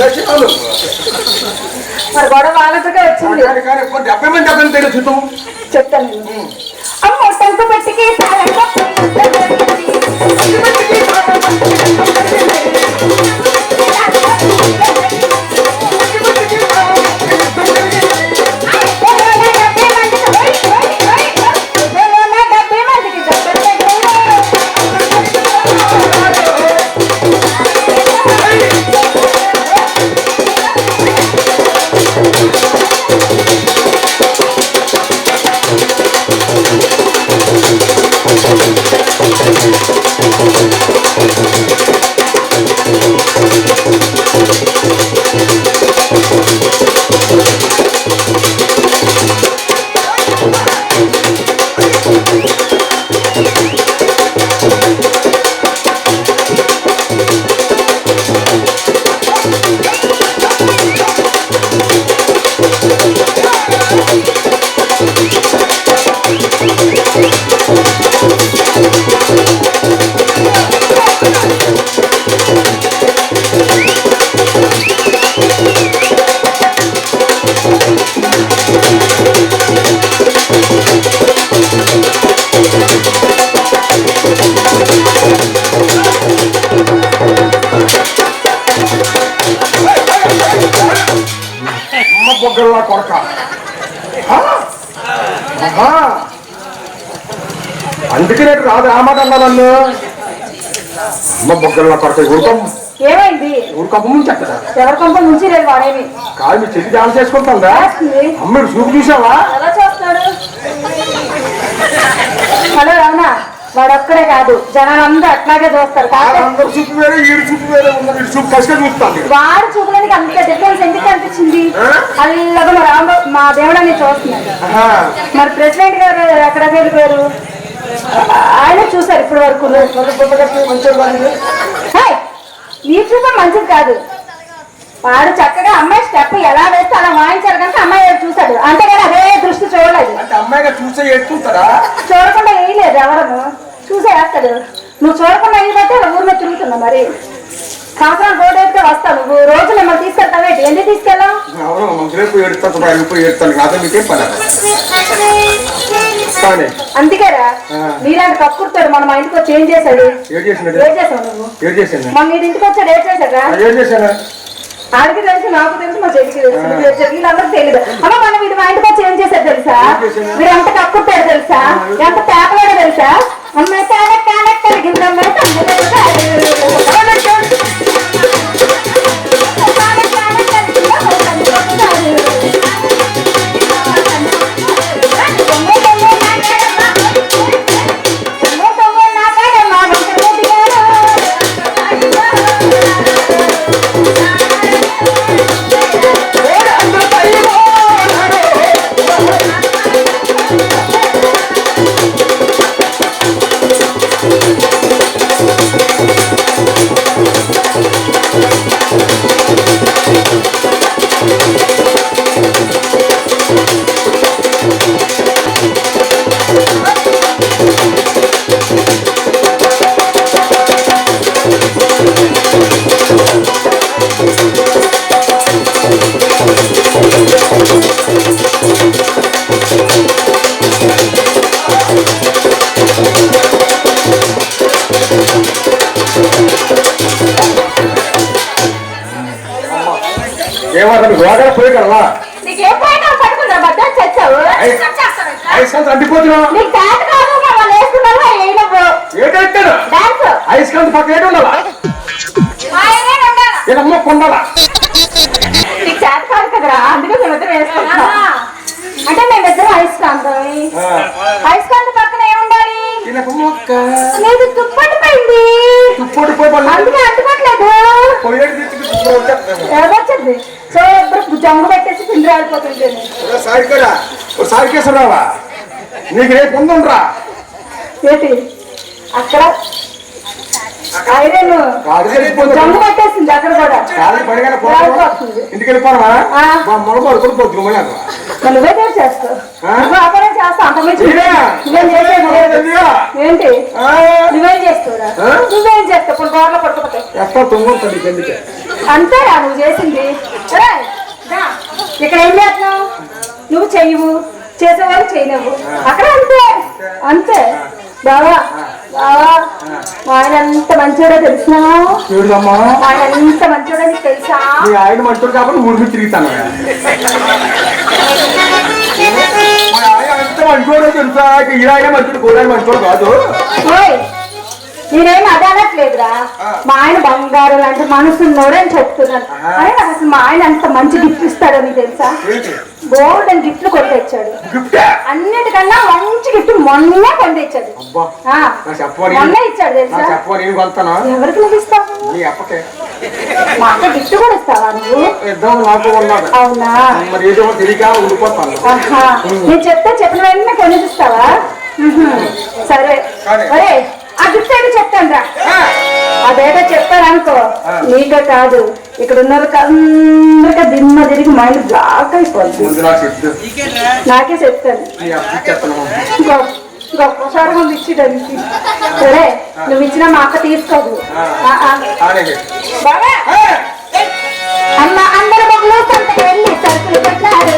దర్శనాలు మరి గొడవ వాళ్ళతో వచ్చింది. కానీ కానీ కొన్ని డెబ్బై మంది డెబ్బై తెలియదు చూద్దాం చెప్తాను నేను. అమ్మో టంకు పట్టికి తాళంగా అమ్మ ఆ? ఆహా. అందుకే రేటు రాదు ఆ మాట అన్నా నన్ను. అమ్మ బొగ్గల్లా కొడక ఊరుకం. ఏమైంది? ఊరుకమ్మ ముందు చెక్కదా ఎవరి కొంప నుంచి లేదు వాడేమి కాదు మీ చెల్లి డాన్స్ చేసుకుంటుందా. అమ్మడు చూపు చూసావా? ఎలా చేస్తాడు హలో రమణ. వాడు ఒక్కడే కాదు. జనాలందరూ అట్లాగే చూస్తారు. అందరు చూపు వేరే ఈడు చూపు వేరే ఉన్నది. వీడు చూపు కసిగా చూస్తాను వాడు చూపులకి అంత డిఫరెన్స్ ఎందుకు అనిపించింది? ఆ? అల్లగా మా రామ మా దేవుడని చూస్తున్నాడు. ఆహా. మరి ప్రెసిడెంట్ గారు ఎక్కడ వెళ్ళిపోయారు? ఆయన చూసారు ఇప్పటి వరకు. నీ చూపం మంచిది కాదు. వాడు చక్కగా అమ్మాయి స్టెప్ ఎలా వేస్తే అలా వాయించారు కనుక అమ్మాయి చూశాడు. అంతేగాని అదే దృష్టి చూడలేదు. అంటే అమ్మాయిగా చూసే ఎత్తుంటారా చూడకుండా వేయలేదు ఎవరను చూసే వేస్తాడు నువ్వు చూడకుండా అలా ఊరిలో తిరుగుతున్నావు మరి. సంవత్సరం అయితే వస్తావు నువ్వు. రోజు మిమ్మల్ని తీసుకెళ్తావేంటి ఎందుకు తీసుకెళ్ళావు? అందుకేరా ఆ. నీలాంటి కక్కుర్తాడు మన మా ఇంటికి వచ్చి ఏం చేశాడు? ఏం చేసావు నువ్వు? మన నీ ఇంటికి వచ్చాడు ఏం చేశాడా ఆడికి తెలుసు నాకు తెలుసు మా చెల్లికి తెలుసు చెల్లిలందరూ తెలియదు అమ్మ మనం వీడు మా ఇంటికి వచ్చి ఏం చేశాడు తెలుసా? వీడు ఎంత కక్కుర్తాడు తెలుసా? ఎంత పేపలాడో తెలుసా? అమ్మ కానక్ కానక్ కలిగిందమ్మ తమ్ముడు ఏంటంటాడు డాన్స్ ఐస్ కంత పక్క ఏంటి ఉండాలా ఏదమ్మా కొండాలా. నీకు చేత కాదు కదరా అందుకే మేమిద్దరం వేసుకుంటున్నాం. అంటే మేమిద్దరం అయస్కాంతం అయస్కాంత పక్కన ఏముండాలి? మొక్క. లేదు తుప్పటి పోయింది. తుప్పోటి పోయి అందుకే అంటుకోవట్లేదు పోయేది ఎవరొచ్చింది సో ఇప్పుడు జంగు పెట్టేసి పిండి రాలిపోతుంది సాయికరా. సాయికేశ్వరరావా? నీకు రేపు ఉందండ్రా ఏంటి? అక్కడ ఐరన్ జమ్ము పట్టేసింది అక్కడ కూడా. ఇంటికి వెళ్ళిపోవా ఆ. మా మొల పడుకుని పొద్దుకోమని అన్న మరి నువ్వే చేసి చేస్తావు. నువ్వు అంత మంచి. నువ్వేం చేసేది. ఏంటి? చేస్తావురా? చేస్తావు? కొన్ని అంతేరా నువ్వు చేసింది. ఇక్కడ ఏం చేస్తున్నావు? నువ్వు చెయ్యవు. చేసేవాళ్ళు చేయలేవు. అక్కడ అంతే. అంతే. బావా బావా ఆయన ఎంత మంచివాడో తెలిసినా చూడమ్మా. ఆయన ఎంత మంచివాడో నీకు తెలుసా? ఆయన మంచోడు కాబట్టి ఊరికి తిరుగుతాను. ఆయన అంత మంచోడో తెలుసా ఇక ఈ ఆయన మంచోడు గోదాయి మంచోడు కాదు ఓయ్ నేనేం అదే అనట్లేదురా. మా ఆయన బంగారు లాంటి మనసున్నోడు అని చెప్తున్నాను. అరే నాకు అసలు మా ఆయన అంత మంచి గిఫ్ట్ ఇస్తాడో నీకు తెలుసా? గోల్డ్ అని గిఫ్ట్లు కొని తెచ్చాడు అన్నిటికన్నా మంచి గిఫ్ట్ మొన్నే కొని తెచ్చాడు చెప్పని మొన్నే ఇచ్చాడు తెలుసా? ఎవరికి నువ్వు ఇస్తావు? నీ అప్పకే. మా అక్క గిఫ్ట్ కూడా ఇస్తావా నువ్వు? అవునా? నేను చెప్తే చెప్పిన వెంటనే కొనిపిస్తావా. సరే. సరే. ఏంటో చెప్తాను రా. అదేదో చెప్పారనుకో. నీకే కాదు. ఇక్కడ ఉన్న అందరికీ దిమ్మ తిరిగి మైండ్ బ్లాక్ అయిపోద్ది. ముందు నాకు చెప్తూ నాకే చెప్తాను. గొప్పసారి ముందు ఇచ్చేదానికి సరే నువ్వు ఇచ్చిన మా అక్క తీసుకోదు. అమ్మ అందరు మొగ్గులు సంతకు వెళ్ళి సరుకులు కొట్టారు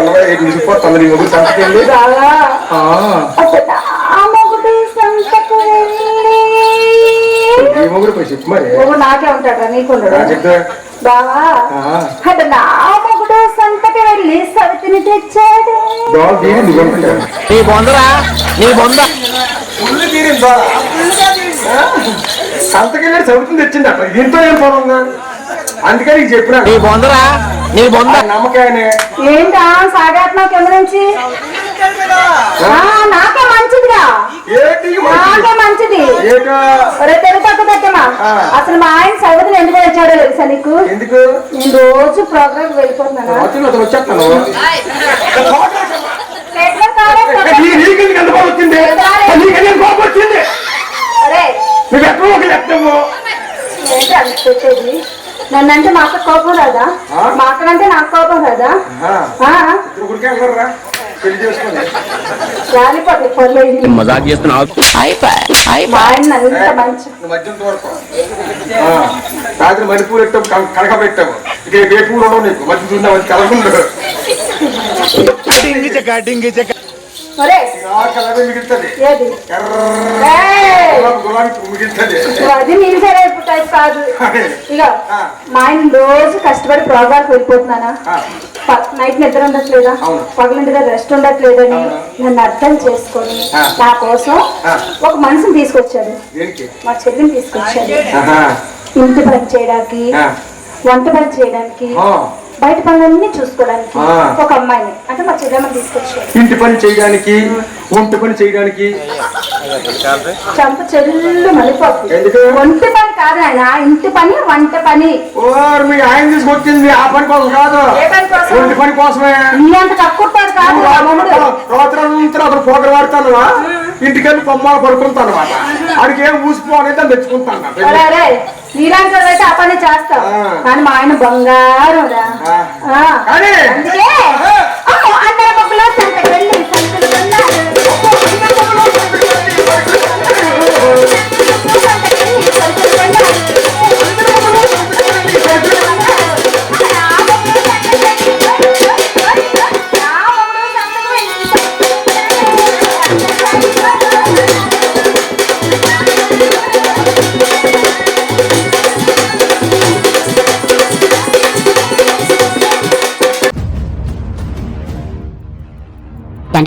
రెండు వందల ఐదు నిలిచిపోతుంది నీ మొగులు సంతకి వెళ్ళి. బాగా ఆ, అసలు నా మొగుడు సంతకు వెళ్ళి నీ మొగుడు పోయి చెప్పు మరి. మొగుడు నాకే ఉంటాడా నీకుండడు ఆ, చెప్తా బావా ఆ, అటు నా మొగుడు సంతకి వెళ్ళి సవితిని తెచ్చాడు. దోమ తీరి నువ్వు అనుకుంటాను నీ బొందరా? నీ బొంద. ఫుల్ తీరింది? దోమ ఆ, సంతకి వెళ్ళి చదువుతుంది తెచ్చింది అట్లా దీంతో ఏం పోనుందా అందుకని చెప్పినా. నీ బొందరా? నీ బొంద. నమ్మకాయనే. ఏంటా? సాగాత్మ కింద నుంచి? ఆ, నాకే మంచిదిరా. ఏంటి మంచిది? నాకే మంచిది. అసలు మా ఆయన సవితిని ఎందుకు తెచ్చాడో తెలుసా నీకు? ఎందుకు? నేను రోజు ప్రోగ్రామ్ వెళ్ళిపోతున్నానా? వచ్చిన అతను వచ్చేస్తాను ప్లేట్లో కాలేస్తా. నీ- నీకు ఎందుకు ఎంత కోపం వచ్చింది నీకు ఎందుకు కోపం వచ్చింది ఒరే, నువ్వు ఎక్కడ ఒక లెక్కము ఏంటి అది పెట్టేది నన్నంటే మా అక్క కోపం రాదా? మా అక్కడంటే నాకు కోపం రాదా మజాక్ చేస్తున్నావు మా ఆయన అంత మంచి రాత్రి మణిపూర్ పెట్టావు కన- కనక పెట్టావు ఇక ఏ పూలు ఉండవు నీకు? మధ్య చూసినా ఆ కలర్ మిగులుతుంది అది నీళ్ళు సరే టైప్ కాదు ఇక. మా ఆయన రోజు కష్టపడి ప్రోగ్రామ్ వెళ్ళిపోతున్నానా నైట్ నిద్ర ఉండట్లేదా అవును. పగలంటి దగ్గర రెస్ట్ ఉండట్లేదని. నన్ను అర్థం చేసుకొని. నా కోసం. ఒక మనిషిని తీసుకొచ్చాడు మా చెల్లిని తీసుకొచ్చాడు. ఇంటి పని చేయడానికి. వంట పని చేయడానికి. బయట పనులన్నీ చూసుకోవడానికి. ఒక అమ్మాయిని అంటే మా చెల్లెమ్మని తీసుకొచ్చాడు ఇంటి పని చేయడానికి వంట పని చేయడానికి. చంప చెల్లు ఎందుకు? వంట పని కాదు ఆయన ఇంటి పని వంట పని. ఓర్ మీ ఆయన తీసుకొచ్చింది ఆ పని కోసం కాదు. ఏ పని పని కోసమే. నీ అంత కక్కుతాడు కాదు. నువ్వు నా రాత్రి అతను పోగర వాడతాను ఇంటికెళ్ళి బొమ్మలు పడుకుంటాను అనమాట ఆడికి ఏం ఊసిపోనేది అని తెచ్చుకుంటాను నీలాంటి ఆ పని చేస్తావు. కానీ మా ఆయన బంగారం అందుకే.